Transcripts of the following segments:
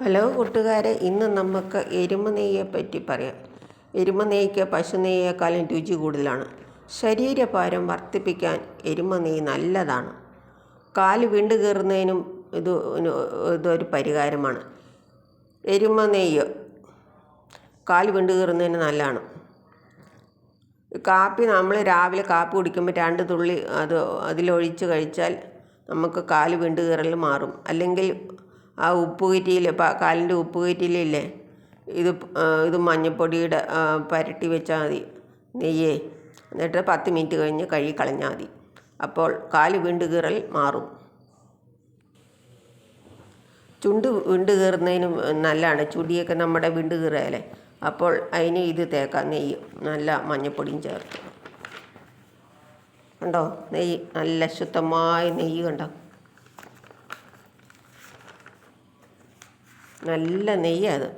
Hello കൂട്ടുകാരെ ഇന്ന് നമുക്ക് എരുമ നെയ്യെ പറ്റി പറയാം. എരുമ നെയ്ക്ക് പശു നെയ്യേക്കാളും രുചി കൂടുതലാണ്. ശരീരഭാരം വർദ്ധിപ്പിക്കാൻ എരുമ നെയ്യ് നല്ലതാണ്. കാൽ വീണ്ടു കയറുന്നതിനും ഇത് ഇതൊരു പരിഹാരമാണ്. എരുമ നെയ്യ് കാൽ വീണ്ടു കയറുന്നതിന് നല്ലതാണ്. കാപ്പി നമ്മൾ രാവിലെ കാപ്പി കുടിക്കുമ്പോൾ രണ്ട് തുള്ളി അത് അതിലൊഴിച്ച് കഴിച്ചാൽ നമുക്ക് കാൽ വീണ്ടു കയറൽ മാറും. അല്ലെങ്കിൽ ആ ഉപ്പ് കയറ്റിയിൽ കാലിന്റെ ഉപ്പ് കയറ്റിയിലില്ലേ ഇത് ഇത് മഞ്ഞൾപ്പൊടിയുടെ പുരട്ടി വെച്ചാൽ മതി. നെയ്യേ. എന്നിട്ട് പത്ത് മിനിറ്റ് കഴിഞ്ഞ് കഴുകി കളഞ്ഞാൽ മതി. അപ്പോൾ കാൽ വീണ്ടു കീറൽ മാറും. ചുണ്ട് വീണ്ടു കീറുന്നതിനും നല്ലതാണ്. ചുടിയൊക്കെ നമ്മുടെ വീണ്ടു കീറുകയല്ലേ അപ്പോൾ അതിന് ഇത് തേക്കാം നെയ്യ്. നല്ല മഞ്ഞപ്പൊടിയും ചേർത്ത്. കണ്ടോ? നെയ്യ് നല്ല ശുദ്ധമായ നെയ്യ് കണ്ടോ? നല്ല നെയ്യത്.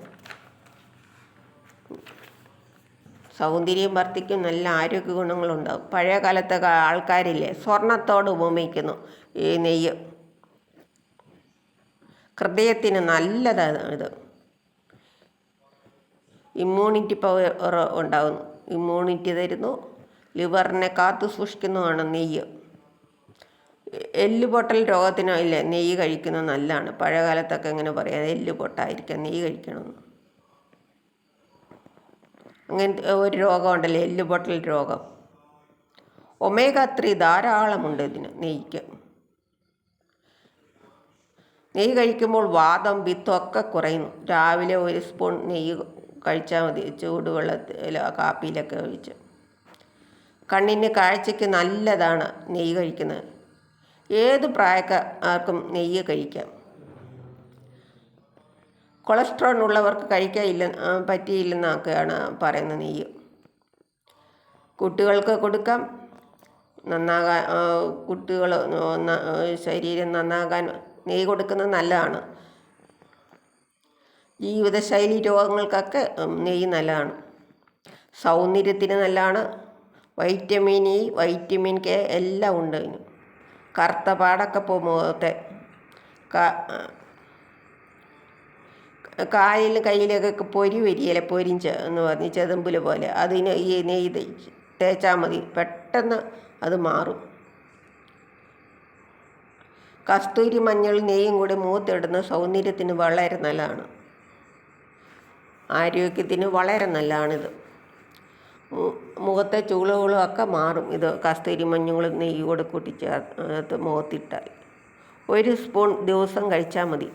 സൗന്ദര്യം വർദ്ധിക്കും നല്ല ആരോഗ്യ ഗുണങ്ങളുണ്ടാവും. പഴയ കാലത്തെ ആൾക്കാരില്ലേ സ്വർണത്തോട് ഉപമിക്കുന്നു ഈ നെയ്യ്. ഹൃദയത്തിന് നല്ലതാണ് ഇത്. ഇമ്മ്യൂണിറ്റി പവർ ഉണ്ടാകുന്നു ഇമ്മ്യൂണിറ്റി തരുന്നു. ലിവറിനെ കാത്തു സൂക്ഷിക്കുന്നതാണ് നെയ്യ്. എല്ല് പൊട്ടൽ രോഗത്തിനോ ഇല്ല നെയ്യ് കഴിക്കുന്നത് നല്ലതാണ്. പഴയകാലത്തൊക്കെ ഇങ്ങനെ പറയാം എല്ല് പൊട്ടായിരിക്കാം നെയ്യ് കഴിക്കണമെന്ന്. അങ്ങനത്തെ ഒരു രോഗമുണ്ടല്ലോ എല്ല് പൊട്ടൽ രോഗം. ഒമേഗ ത്രീ ധാരാളമുണ്ട് ഇതിന് നെയ്യ്ക്ക് നെയ്യ് കഴിക്കുമ്പോൾ വാദം വിത്തൊക്കെ കുറയുന്നു. രാവിലെ ഒരു സ്പൂൺ നെയ്യ് കഴിച്ചാൽ മതി ചൂടുവെള്ളത്തിൽ കാപ്പിയിലൊക്കെ ഒഴിച്ച്. കണ്ണിന് കാഴ്ചയ്ക്ക് നല്ലതാണ് നെയ്യ് കഴിക്കുന്നത്. ഏത് പ്രായക്കാർക്കും നെയ്യ് കഴിക്കാം. കൊളസ്ട്രോൾ ഉള്ളവർക്ക് കഴിക്കാനില്ല പറ്റിയില്ലെന്നൊക്കെയാണ് പറയുന്ന നെയ്യ്. കുട്ടികൾക്ക് കൊടുക്കാം. നന്നാകാൻ കുട്ടികൾ ശരീരം നന്നാകാൻ നെയ്യ് കൊടുക്കുന്നത് നല്ലതാണ്. ജീവിതശൈലി രോഗങ്ങൾക്കൊക്കെ നെയ്യ് നല്ലതാണ്. സൗന്ദര്യത്തിന് നല്ലതാണ്. വൈറ്റമിൻ ഇ വൈറ്റമിൻ കെ എല്ലാം ഉണ്ട് ഇതിന് കറുത്ത പാടൊക്കെ പോകും മുഖത്തെ കാലിൽ കയ്യിലൊക്കെ പൊരി വരികയില്ല? പൊരിഞ്ച എന്ന് പറഞ്ഞ് ചെതമ്പുല പോലെ. അതിന് ഈ നെയ്ത് തേച്ചാൽ മതി. പെട്ടെന്ന് അത് മാറും. കസ്തൂരി മഞ്ഞൾ നെയ്യും കൂടി മൂത്തിടുന്ന സൗന്ദര്യത്തിന് വളരെ നല്ലതാണ്. ആരോഗ്യത്തിന് വളരെ നല്ലതാണിത്. മുഖത്തെ ചൂളുകളും ഒക്കെ മാറും. ഇത് കസ്തൂരി മഞ്ഞളും നെയ്യ് കൂടെ കൂട്ടി ചേർത്ത് മുഖത്തിട്ടാൽ. ഒരു സ്പൂൺ ദിവസം കഴിച്ചാൽ മതി.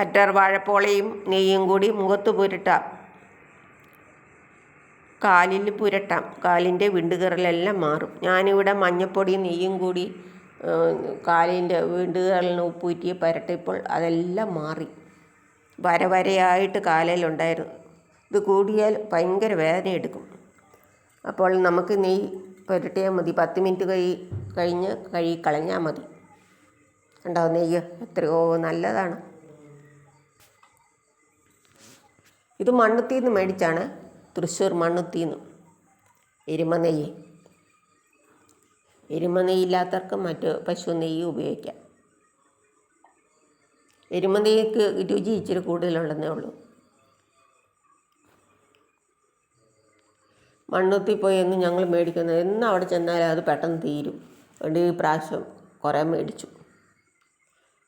കറ്റാർ വാഴപ്പോളയും നെയ്യും കൂടി മുഖത്ത് പുരട്ടാം. കാലിൽ പുരട്ടാം. കാലിന്റെ വിണ്ടുകീറലെല്ലാം മാറും. ഞാനിവിടെ മഞ്ഞപ്പൊടിയും നെയ്യും കൂടി കാലിന്റെ വിണ്ടുകീറലിന് ഉപ്പൂറ്റി പുരട്ടിയപ്പോൾ അതെല്ലാം മാറി. വരവരയായിട്ട് കാലയിലുണ്ടായിരുന്നു ഇത് കൂടിയാൽ ഭയങ്കര വേദന എടുക്കും. അപ്പോൾ നമുക്ക് നെയ്യ് പുരട്ടിയാൽ മതി. പത്ത് മിനിറ്റ് കഴി കഴിഞ്ഞ് കഴുകി കളഞ്ഞാൽ മതി. കണ്ടോ നെയ്യ് എത്രയോ നല്ലതാണ്. ഇത് മണ്ണുത്തിന്ന് മേടിച്ചാണ് തൃശ്ശൂർ മണ്ണുത്തിന്ന്. എരുമ നെയ്യ്. എരുമ നെയ്യില്ലാത്തവർക്ക് മറ്റ് പശു നെയ്യ് ഉപയോഗിക്കാം. എരുമ നെയ്യ്ക്ക് രുചി ഇച്ചിരി കൂടുതലുണ്ടെന്നേ ഉള്ളൂ. മണ്ണുത്തി പോയി എന്ന് ഞങ്ങൾ മേടിക്കുന്നത് എന്ന് അവിടെ ചെന്നാലും അത് പെട്ടെന്ന് തീരും. അതുകൊണ്ട് ഈ പ്രാവശ്യം കുറേ മേടിച്ചു.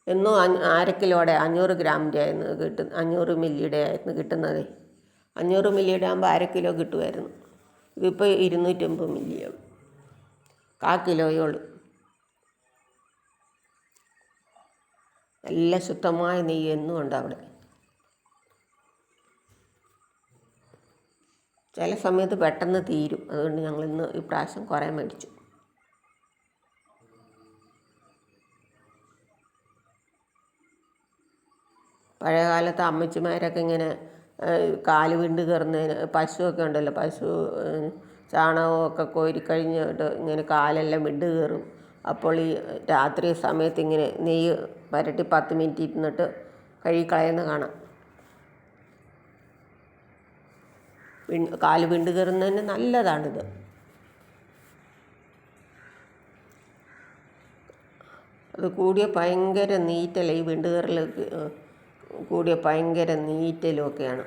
എന്നും അര കിലോയുടെ അഞ്ഞൂറ് ഗ്രാമിന്റെ ആയിരുന്നു കിട്ടുന്ന അഞ്ഞൂറ് മില്ലിയുടെ ആയിരുന്നു കിട്ടുന്നത്. അഞ്ഞൂറ് മില്ലിയുടെ ആകുമ്പോൾ അര കിലോ കിട്ടുമായിരുന്നു. ഇതിപ്പോൾ ഇരുന്നൂറ്റമ്പത് മില്ലിയാണ്. കാ കിലോയേ ഉള്ളൂ നല്ല ശുദ്ധമായ നെയ്യ് എന്നും ഉണ്ട് അവിടെ. ചില സമയത്ത് പെട്ടെന്ന് തീരും. അതുകൊണ്ട് ഞങ്ങൾ ഇന്ന് ഈ പ്രാവശ്യം കുറേ മേടിച്ചു. പഴയ കാലത്ത് അമ്മച്ചിമാരൊക്കെ ഇങ്ങനെ കാൽ വിണ്ട് കയറുന്നതിന് പശുവൊക്കെ ഉണ്ടല്ലോ. പശു ചാണകമൊക്കെ കോരിക്കഴിഞ്ഞിട്ട് ഇങ്ങനെ കാലെല്ലാം വിണ്ട് കയറും. അപ്പോൾ ഈ രാത്രി സമയത്ത് ഇങ്ങനെ നെയ്യ് പരട്ടി പത്ത് മിനിറ്റ് ഇരുന്നിട്ട് കഴുകി കളയുന്ന കാണാം. കാൽ വിണ്ട് കയറുന്നതിന് നല്ലതാണിത്. അത് കൂടിയ ഭയങ്കര നീറ്റല ഈ വിണ്ടുകീറൽ കൂടിയ ഭയങ്കര നീറ്റലും ഒക്കെയാണ്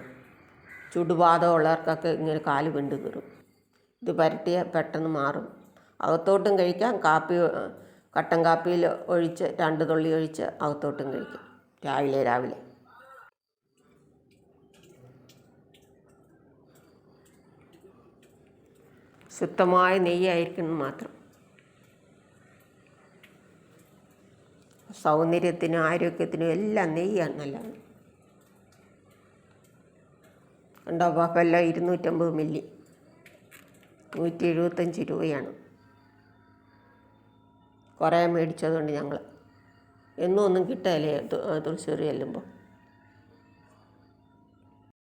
ചുടുവാദമുള്ളവർക്കൊക്കെ ഇങ്ങനെ കാൽ വിണ്ട് കയറും. ഇത് പരട്ടിയാൽ പെട്ടെന്ന് മാറും. അകത്തോട്ടും കഴിക്കാം കാപ്പി കട്ടൻ കാപ്പിയിൽ ഒഴിച്ച് രണ്ട് തുള്ളി ഒഴിച്ച് അകത്തോട്ടും കഴിക്കാം. രാവിലെ രാവിലെ. ശുദ്ധമായ നെയ്യായിരിക്കണം മാത്രം. സൗന്ദര്യത്തിനും ആരോഗ്യത്തിനും എല്ലാം നെയ്യാണ് നല്ലത്. ഉണ്ടോ പാപ്പെല്ലാം ഇരുന്നൂറ്റമ്പത് മില്ലി. നൂറ്റി എഴുപത്തഞ്ച് രൂപയാണ്. കുറേ മേടിച്ചതുകൊണ്ട് ഞങ്ങൾ എന്നും ഒന്നും കിട്ടുകയില്ലേ തു- തൃശ്ശൂർ ചെല്ലുമ്പോൾ